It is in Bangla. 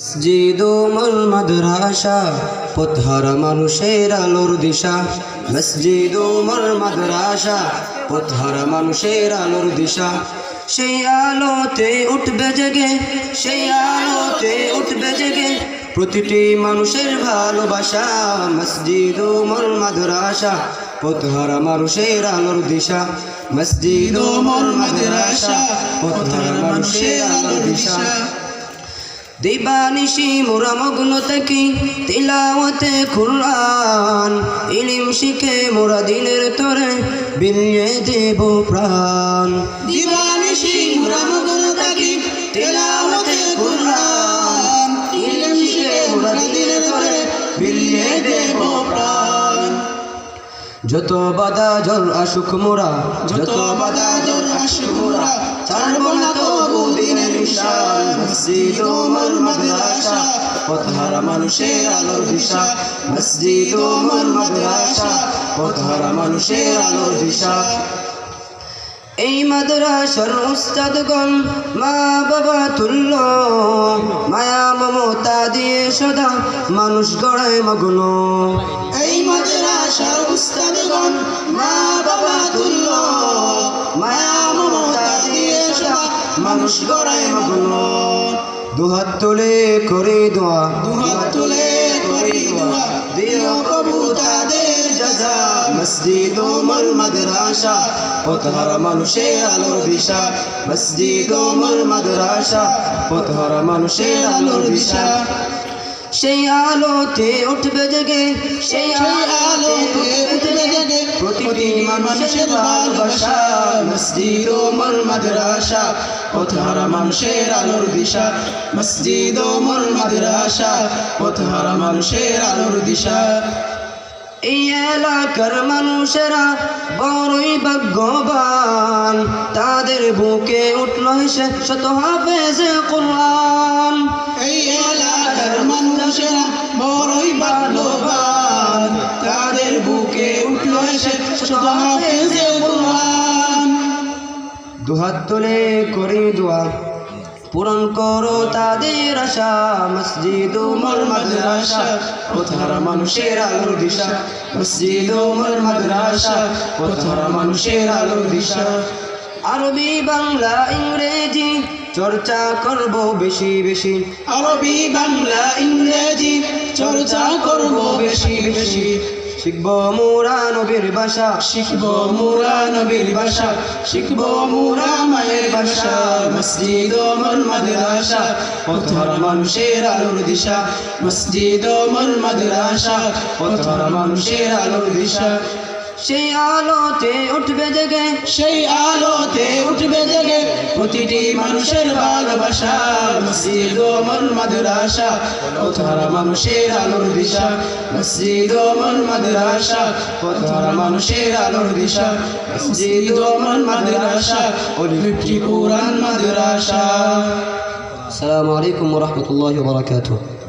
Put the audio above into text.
মসজিদ মল মাদ্রাসা পথহারা মানুষের আলোর দিশা। মসজিদ মল মাদ্রাসা পথহারা মানুষের আলোর দিশা। সেই আলোতে উঠবে জেগে, সেই আলোতে উঠবে জেগে প্রতিটি মানুষের ভালোবাসা। মসজিদ মল মাদ্রাসা পথহারা মানুষের আলোর দিশা। মসজিদ মল মাদ্রাসা পথহারা মানুষের আলোর দিশা। দিবানিশি মোরা মগ্ন থাকি তিলাওয়াতে কুরআন, ইলিম শিখে মোরা দিনের তরে বিলিয়ে দেব প্রাণ। দিবানিশি মোরা মগ্ন থাকি তেলাওয়াতে কুরআন, ইলম শিখে মোরা দিনের তরে বিলিয়ে দেব প্রাণ। যত বাধা জল আসুক মোরা যত বাধা জোর আসুক মোরা ছাড়ব না তবু দিনের নিশান মসজিদ ওমর মাদ্রাসা পথহারা মানুষের আলোর দিশা মসজিদ ওমর মাদ্রাসা পথহারা মানুষের আলোর দিশা। এই মাদ্রাসার উস্তাদগণ মা বাবা তুল্য মায়া মমতা দিয়ে সদা মানুষ গড়ায় মগ্ন। মানুষ গড়ায় মগ্ন দুহাত তুলে করে দোয়া। দুহাত তুলে করি দোয়া। দিও প্রভু তাদের জাযা মসজিদ ওমর মাদ্রাসা। পথহারা মানুষের আলোর দিশা মসজিদ ওমর মাদ্রাসা। পথহারা মানুষের আলোর দিশা সেই আলোতে উঠবে জেগে। সেই আলোতে উঠবে জেগে। প্রতিটি মানুষের ভালোবাসা। মসজিদ ওমর মাদ্রাসা। মানুষের দিশা, মসজিদ পথহারা মানুষের দিশা। এই এলাকার মানুষেরা বড়ই তাদের বুকে উঠল হেসে শত হাফেজে কোরআন। এই মানুষেরা বড়ই ভাগ্যবান, তাদের বুকে উঠল এসে শত হাফেজে দুহাত তুলে করি দোয়া। পূরণ করো তাদের আশা, মসজিদ উমর মাদ্রাসা পথহারা মানুষের আলোর দিশা। মসজিদ উমর মাদ্রাসা পথহারা মানুষের আলোর দিশা। আরবি, বাংলা, ইংরেজি, চর্চা করব বেশি বেশি। আরবি, বাংলা, ইংরেজি, চর্চা করব বেশি বেশি। শিখব মোরা নবীর ভাষা শিখব মোরা নবীর ভাষা শিখব মোরা মায়ের ভাষা মসজিদ ও মন মাদ্রাসা পথর মানুষের আলোর দিশা, মসজিদ ও মন মাদ্রাসা পথর মানুষের আলোর দিশা। সেই আলোতে উঠবে জেগে, সেই আলোতে উঠবে জেগে প্রতিটি মানুষের ভালোবাসা, মসজিদ ওমর মাদ্রাসা, পথহারা মানুষের আলোর দিশা, মসজিদ ওমর মাদ্রাসা, পথহারা মানুষের আলোর দিশা, মসজিদ ওমর মাদ্রাসা ওলিফটি কুরআন মাদ্রাসা। ওয়া রাহমাতুল্লাহি ওয়া বারাকাতুহু।